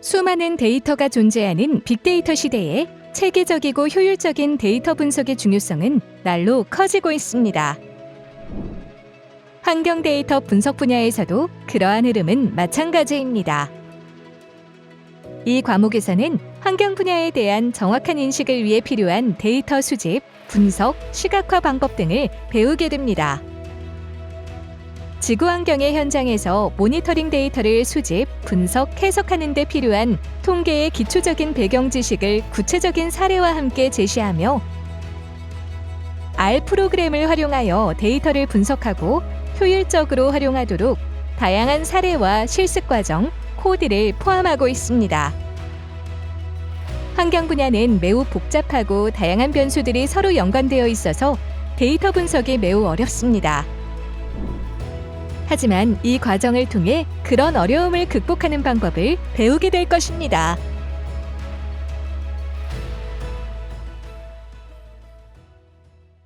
수많은 데이터가 존재하는 빅데이터 시대에 체계적이고 효율적인 데이터 분석의 중요성은 날로 커지고 있습니다. 환경 데이터 분석 분야에서도 그러한 흐름은 마찬가지입니다. 이 과목에서는 환경 분야에 대한 정확한 인식을 위해 필요한 데이터 수집, 분석, 시각화 방법 등을 배우게 됩니다. 지구 환경의 현장에서 모니터링 데이터를 수집, 분석, 해석하는 데 필요한 통계의 기초적인 배경 지식을 구체적인 사례와 함께 제시하며 R 프로그램을 활용하여 데이터를 분석하고 효율적으로 활용하도록 다양한 사례와 실습 과정, 코드를 포함하고 있습니다. 환경 분야는 매우 복잡하고 다양한 변수들이 서로 연관되어 있어서 데이터 분석이 매우 어렵습니다. 하지만 이 과정을 통해 그런 어려움을 극복하는 방법을 배우게 될 것입니다.